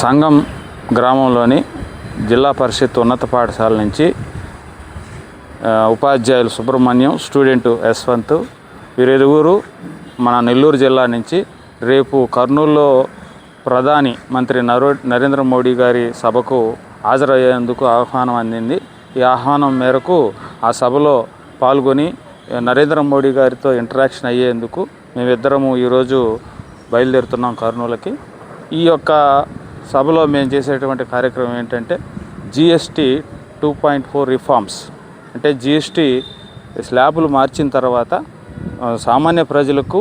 సంఘం గ్రామంలోని జిల్లా పరిషత్ ఉన్నత పాఠశాల నుంచి ఉపాధ్యాయులు సుబ్రహ్మణ్యం స్టూడెంట్ యశ్వంత్ వీరిరువురు మన నెల్లూరు జిల్లా నుంచి రేపు కర్నూలులో ప్రధాని మంత్రి నరో నరేంద్ర మోడీ గారి సభకు హాజరయ్యేందుకు ఆహ్వానం అందింది. ఈ ఆహ్వానం మేరకు ఆ సభలో పాల్గొని నరేంద్ర మోడీ గారితో ఇంటరాక్షన్ అయ్యేందుకు మేమిద్దరము ఈరోజు బయలుదేరుతున్నాం కర్నూలుకి. ఈ యొక్క సభలో మేము చేసేటువంటి కార్యక్రమం ఏంటంటే GST two point four reforms అంటే జిఎస్టీ స్లాబులు మార్చిన తర్వాత సామాన్య ప్రజలకు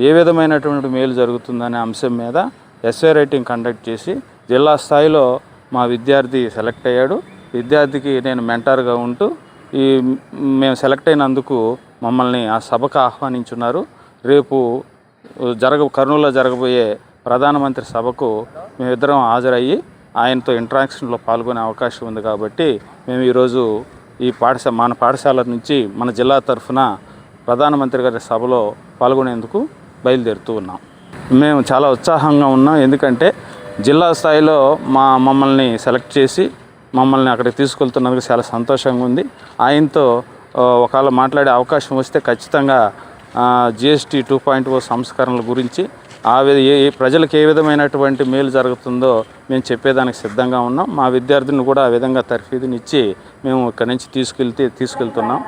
ఏ విధమైనటువంటి మేలు జరుగుతుందనే అంశం మీద ఎస్ఏ రైటింగ్ కండక్ట్ చేసి జిల్లా స్థాయిలో మా విద్యార్థి సెలెక్ట్ అయ్యాడు. విద్యార్థికి నేను మెంటర్గా ఉంటూ ఈ మేము సెలెక్ట్ అయినందుకు మమ్మల్ని ఆ సభకు ఆహ్వానించున్నారు. రేపు జరగ కర్నూలులో జరగబోయే ప్రధానమంత్రి సభకు మేమిద్దరం హాజరయ్యి ఆయనతో ఇంటరాక్షన్లో పాల్గొనే అవకాశం ఉంది కాబట్టి మేము ఈరోజు ఈ పాఠశాల మన పాఠశాల నుంచి మన జిల్లా తరఫున ప్రధానమంత్రి గారి సభలో పాల్గొనేందుకు బయలుదేరుతూ ఉన్నాం. మేము చాలా ఉత్సాహంగా ఉన్నాం. ఎందుకంటే జిల్లా స్థాయిలో మా మమ్మల్ని సెలెక్ట్ చేసి మమ్మల్ని అక్కడికి తీసుకెళ్తున్నందుకు చాలా సంతోషంగా ఉంది. ఆయనతో ఒకవేళ మాట్లాడే అవకాశం వస్తే ఖచ్చితంగా జిఎస్టీ టూ పాయింట్ ఓ సంస్కరణల గురించి ఆ విధ ఏ ఏ ప్రజలకు ఏ విధమైనటువంటి మేలు జరుగుతుందో మేము చెప్పేదానికి సిద్ధంగా ఉన్నాం. మా విద్యార్థిని కూడా ఆ విధంగా తర్ఫీదునిచ్చి మేము ఇక్కడి నుంచి తీసుకెళ్తే తీసుకెళ్తున్నాం.